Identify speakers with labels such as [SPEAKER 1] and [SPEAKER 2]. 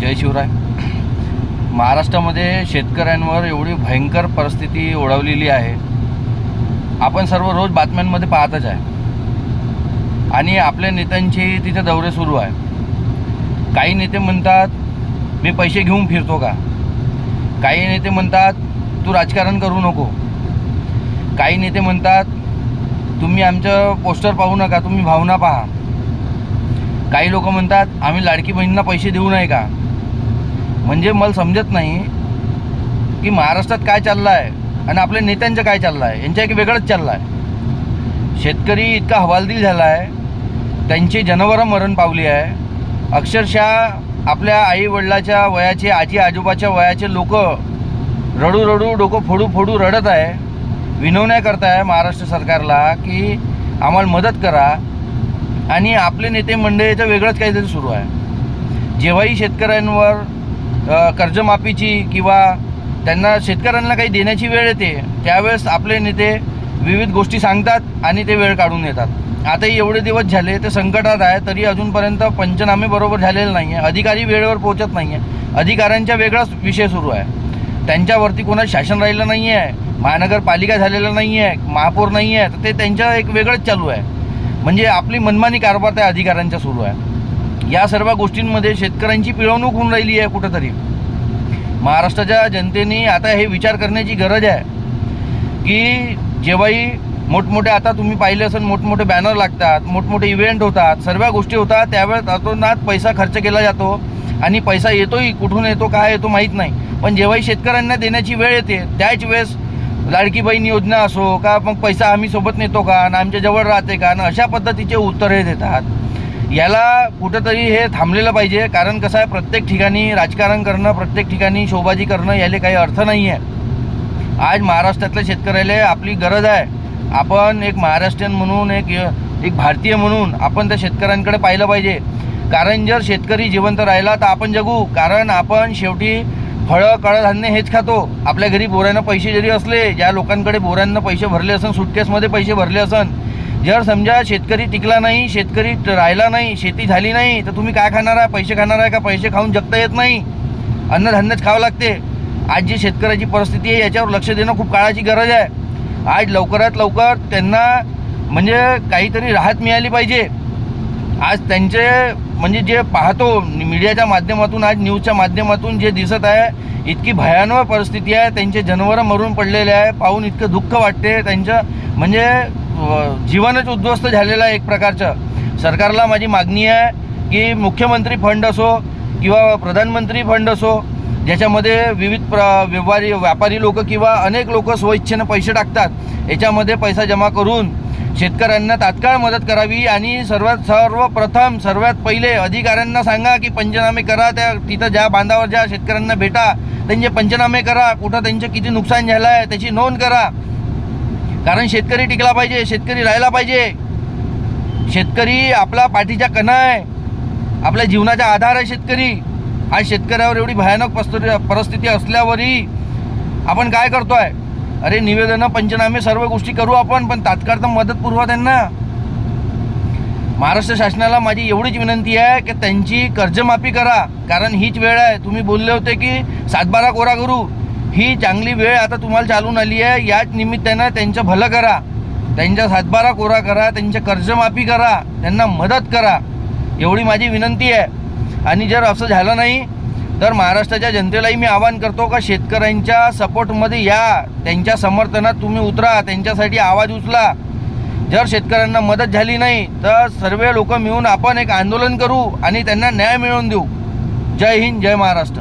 [SPEAKER 1] जय शिवराय. महाराष्ट्रामध्ये शेतकऱ्यांवर एवढी भयंकर परिस्थिती ओढवलेली आहे. आपण सर्व रोज बातम्यांमध्ये पाहतच आहे. आणि आपल्या नेत्यांचे तिथे दौरे सुरू आहे. काही नेते म्हणतात मी पैसे घेऊन फिरतो का? काही नेते म्हणतात तू राजकारण करू नको. काही नेते म्हणतात तुम्ही आमचं पोस्टर पाहू नका तुम्ही भावना पहा. काही लोक म्हणतात आम्ही लाडकी बहिणींना पैसे देऊ नये का? म्हणजे मला समजत नाही की महाराष्ट्रात काय चाललं आहे आणि आपल्या नेत्यांचं काय चाललं आहे यांच्या एक वेगळंच चाललं आहे शेतकरी इतका हवालदिल झाला आहे त्यांची जनावरं मरण पावली आहे. अक्षरशः आपल्या आई वडिलाच्या वयाचे आजी आजोबाच्या वयाचे लोक रडू रडू डोकं फोडू फोडू रडत आहे. विनवण्या करताय महाराष्ट्र सरकारला की आम्हाला मदत करा आणि आपले नेते मंडळीचं वेगळंच काहीतरी सुरू आहे. जेव्हाही शेतकऱ्यांवर कर्जमाफीची किंवा त्यांना शेतकऱ्यांना काही देण्याची वेळ येते त्यावेळेस आपले नेते विविध गोष्टी सांगतात आणि ते वेळ काढून येतात. आताही एवढे दिवस झाले ते संकटात आहे तरी अजूनपर्यंत पंचनामे बरोबर झालेले नाही आहे अधिकारी वेळेवर पोहोचत नाही आहे अधिकाऱ्यांचा वेगळाच विषय सुरू आहे. त्यांच्यावरती कोणाचं शासन राहिलं नाही आहे महानगरपालिका झालेलं नाही आहे महापौर नाही आहे तर ते त्यांचं एक वेगळंच चालू आहे. म्हणजे आपली मनमानी कारभार त्या अधिकाऱ्यांचा सुरू आहे. या सर्व गोष्टींमध्ये शेतकऱ्यांची पिळवणूक होऊन राहिली आहे कुठंतरी. महाराष्ट्राच्या जनतेने आता हे विचार करण्याची गरज आहे की जेव्हाही मोठमोठे आता तुम्ही पाहिले असेल मोठमोठे बॅनर लागतात मोठमोठे इव्हेंट होतात सर्व गोष्टी होतात त्यावेळेस अतोनात पैसा खर्च केला जातो आणि पैसा येतोही कुठून येतो काय येतो माहीत नाही. पण जेव्हाही शेतकऱ्यांना देण्याची वेळ येते त्याच वेळेस लाडकी बहीण योजना असो का मग पैसा आम्ही सोबत नेतो का आणि आमच्या जवळ राहते का आणि अशा पद्धतीचे उत्तरे देतात. याला कुठंतरी हे थांबलेलं पाहिजे. कारण कसं आहे प्रत्येक ठिकाणी राजकारण करणं प्रत्येक ठिकाणी शोभाजी करणं याला काही अर्थ नाही आहे आज महाराष्ट्रातल्या शेतकऱ्याला आपली गरज आहे. आपण एक महाराष्ट्रीयन म्हणून एक एक भारतीय म्हणून आपण त्या शेतकऱ्यांकडे पाहिलं पाहिजे. कारण जर शेतकरी जिवंत राहिला तर आपण जगू. कारण आपण शेवटी फळं कडधान्य हेच खातो. आपल्या घरी बोऱ्यानं पैसे जरी असले ज्या लोकांकडे बोऱ्यांना पैसे भरले असन सुटकेसमध्ये पैसे भरले असन जर समजा शेतकरी टिकला नाही शेतकरी राहिला नाही शेती झाली नाही तर तुम्ही काय खाणार आहे? पैसे खाणार आहे का? पैसे खाऊन जगता येत नाही. अन्नधान्यच खावं लागते. आज जी शेतकऱ्याची परिस्थिती आहे याच्यावर लक्ष देणं खूप काळाची गरज आहे. आज लवकरात लवकर त्यांना म्हणजे काहीतरी राहत मिळाली पाहिजे. आज त्यांचे म्हणजे जे पाहतो मीडियाच्या माध्यमातून आज न्यूजच्या माध्यमातून जे दिसत आहे इतकी भयानक परिस्थिती आहे. त्यांचे जनावरं मरून पडलेले आहे. पाहून इतकं दुःख वाटते. त्यांचं म्हणजे जीवनच उद्ध्वस्त झालेलं आहे एक प्रकारचं. सरकारला माझी मागणी आहे की मुख्यमंत्री फंड असो किंवा प्रधानमंत्री फंड असो ज्याच्यामध्ये विविध प्र व्यवहारी व्यापारी लोक किंवा अनेक लोक स्वइच्छेनं पैसे टाकतात याच्यामध्ये पैसा जमा करून शेतकऱ्यांना तात्काळ मदत करावी आणि सर्वात सर्वप्रथम सर्वात पहिले अधिकाऱ्यांना सांगा की पंचनामे करा त्या तिथं ज्या बांधावर ज्या शेतकऱ्यांना भेटा त्यांचे पंचनामे करा कुठं त्यांचं किती नुकसान झालं आहे त्याची नोंद करा. कारण शेतकरी टिकला पाहिजे शेतकरी राहायला पाहिजे. शेतकरी आपला पाठीचा कणा आहे. आपल्या जीवनाचा आधार आहे शेतकरी. आज शेतकऱ्यावर एवढी भयानक पस्तरी परिस्थिती असल्यावरही आपण काय करतो आहे अरे निवेदनं पंचनामे सर्व गोष्टी करू आपण पण तात्काळ तर मदत पुरवा त्यांना. महाराष्ट्र शासनाला माझी एवढीच विनंती आहे की त्यांची कर्जमाफी करा. कारण हीच वेळ आहे. तुम्ही बोलले होते की सातबारा कोरा करू. ही चांगली वेळ आता तुम्हाला चालून आली आहे. याच निमित्तानं त्यांचं भलं करा. त्यांचा सातबारा कोरा करा. त्यांच्या कर्जमाफी करा. त्यांना मदत करा. एवढी माझी विनंती आहे. आणि जर असं झालं नाही तर महाराष्ट्राच्या जनतेलाही मी आवाहन करतो का शेतकऱ्यांच्या सपोर्टमध्ये या. त्यांच्या समर्थनात तुम्ही उतरा. त्यांच्यासाठी आवाज उचला. जर शेतकऱ्यांना मदत झाली नाही तर सर्व लोक मिळून आपण एक आंदोलन करू आणि त्यांना न्याय मिळवून देऊ. जय हिंद जय महाराष्ट्र.